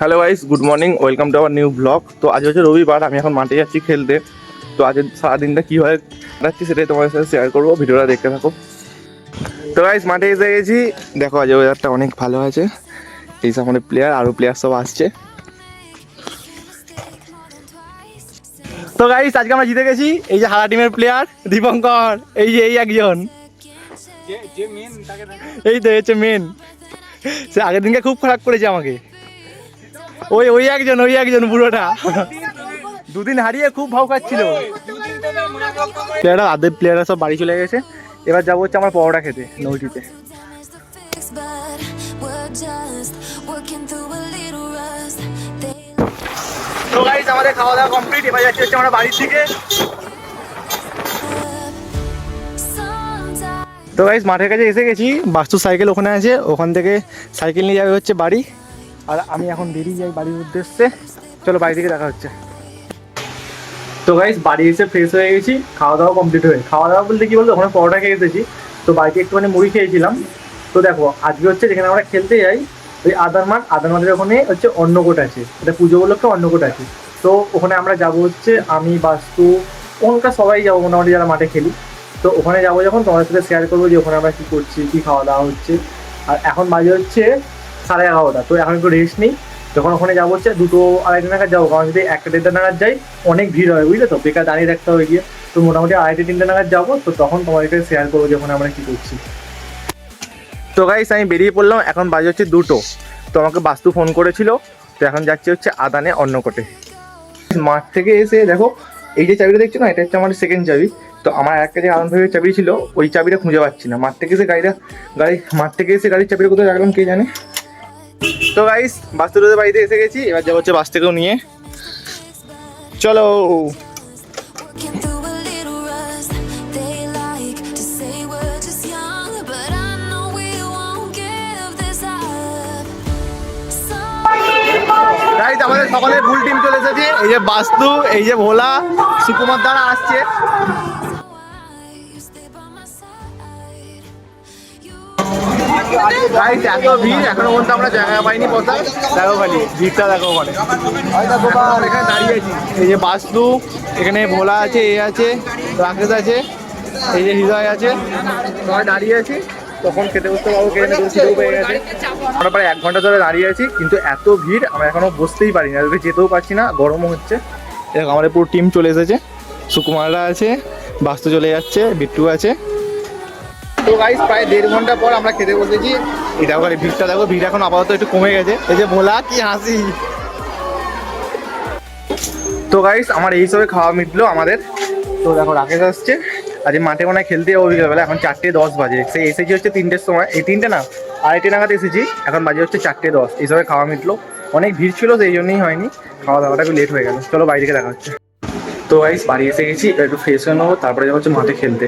Hello guys good morning welcome to our new blog তো আজ হচ্ছে রবিবার আমি এখন মাঠে যাচ্ছি খেলতে। তো আজ সারাদিনটা কীভাবে কাটাচ্ছি সেটাই তোমাদের সাথে শেয়ার করব ভিডিওটা দেখতে থাকো। তো গাইস মাঠে এসে গেছি। দেখো আজ ওয়েদারটা অনেক ভালো আছে এই সব আমাদের প্লেয়ার আরও প্লেয়ার সব আসছে। তো গাইস আজকে আমরা জিতে গেছি এই যে হারা টিমের প্লেয়ার দীপঙ্কর। এই যে এই একজন। এই তো হচ্ছে মেন সে আগের দিনকে খুব খারাপ করেছে আমাকে। ওই ওই একজন ওই একজন বুড়োটা। দুদিন হারিয়ে খুব ভাও খাচ্ছিল। প্লেয়াররা আদের প্লেয়াররা সব বাড়ি চলে গেছে। এবার যাব হচ্ছে আমার পরোটা খেতে নৌটিতে তো আমাদের খাওয়া দাওয়া কমপ্লিট এবার যাচ্ছি হচ্ছে আমরা বাড়ির দিকে। তো গাইস মাঠের কাছে এসে গেছি বাস্তু সাইকেল ওখানে আছে ওখান থেকে সাইকেল নিয়ে যাবে হচ্ছে বাড়ি। আর আমি এখন বেরিয়ে যাই বাড়ির উদ্দেশ্যে। চলো বাড়ি থেকে দেখা হচ্ছে। তো গাইস বাড়ি এসে ফ্রেশ হয়ে গেছি খাওয়া দাওয়া কমপ্লিট হয়ে খাওয়া দাওয়া বলতে কি বলতো, ওখানে পরোটা খেয়ে এসেছি। তো বাড়িতে একটুখানি মুড়ি খেয়েছিলাম। তো দেখো, আজকে হচ্ছে যেখানে আমরা খেলতে যাই, ওই আদার মাঠ। আদার মাঠের ওখানে হচ্ছে অন্নকোট আছে। এটা পুজো উপলক্ষে অন্নকোট আছে। তো ওখানে আমরা যাব হচ্ছে আমি, বাস্তু, ওখানকার সবাই যাব মোটামুটি যারা মাঠে খেলি। তো ওখানে যাব যখন, তোমাদের সাথে শেয়ার করব যে ওখানে আমরা কী করছি, কী খাওয়া দাওয়া হচ্ছে। আর এখন বাজে হচ্ছে সাড়ে এগারোটা। তো এখন একটু রেস্ট নেই। যখন ওখানে যাব হচ্ছে দুটো আড়াইটা নাগাদ যাব। কারণ যদি একটা দেড়টা নাগাদ যাই, অনেক ভিড় হয়, বুঝলে তো? বেকার দাঁড়িয়ে রাখতে হবে গিয়ে। তো মোটামুটি আড়াইটে, তিনটে নাগাদ যাব। তো তখন তোমাদেরকে শেয়ার করব যে ওখানে আমরা কী করছি। তো গাইস আমি বেরিয়ে পড়লাম। এখন বাজে হচ্ছে দুটো। তো আমাকে বাস্তু ফোন করেছিল। তো এখন যাচ্ছি হচ্ছে আদানে অন্নকোটে। মাঠ থেকে এসে দেখো, এই যে চাবিটা দেখছ না? এটা হচ্ছে আমার সেকেন্ড চাবি। তো আমার একটা যে আনন্দ চাবি ছিল। ওই চাবিটা খুঁজে পাচ্ছি না। মাঠ থেকে এসে গাড়িটা গাড়ি মাঠ থেকে এসে গাড়ির চাবিটা কোথায় রাখলাম কে জানে? তো গাইস বাস্তুরোদের বাড়িতে এসে গেছি। এবার যাব হচ্ছে বাস থেকেও নিয়ে। চলো। আমাদের সকালে ভুল টিম চলে এসেছে। এই যে বাস্তু, এই যে ভোলা, সুকুমার দ্বারা আসছে। গাইস এত ভিড় এখনও পর্যন্ত আমরা জায়গা পাইনি বসার দেখো খালি ভিড়টা দেখো ওখানে। এখানে দাঁড়িয়ে আছি। এই যে বাস্তু এখানে ভোলা আছে এ আছে রাকেশ আছে এই যে হৃদয় আছে সবাই দাঁড়িয়ে আছি। তখন খেতে বসতে পারব পেয়ে গেছে আমরা প্রায় এক ঘণ্টা ধরে দাঁড়িয়ে আছি কিন্তু এত ভিড় আমরা এখনও বসতেই পারি না যেতেও পারছি না গরমও হচ্ছে। দেখো আমাদের পুরো টিম চলে এসেছে। সুকুমাররা আছে বাস্তু চলে যাচ্ছে বিট্টু আছে। তো গাইস প্রায় দেড় ঘণ্টা পর আমরা খেতে বসেছি। এই দেখো খালি ভিড়টা, দেখো ভিড় এখন আপাতত একটু কমে গেছে। এই যে ভোলা, কি হাসি। তো গাইস আমার এই সবে খাওয়া মিটলো আমাদের। তো দেখো, রাকেশ আসছে। আজ মাঠে মনে খেলতে যাব বিকেলবেলা। এখন চারটে দশ বাজে। সে এসেছি হচ্ছে তিনটের সময়। এই তিনটে না, আড়াইটে নাগাদ এসেছি। এখন বাজে হচ্ছে চারটে দশ। এই সবে খাওয়া মিটলো। অনেক ভিড় ছিল, সেই জন্যই হয়নি। খাওয়া দাওয়াটা একটু লেট হয়ে গেল। চলো থেকে দেখা হচ্ছে। তো গাইস বাড়ি এসে গেছি, একটু ফ্রেশ হয়ে নেব। তারপরে যাব হচ্ছে মাঠে খেলতে।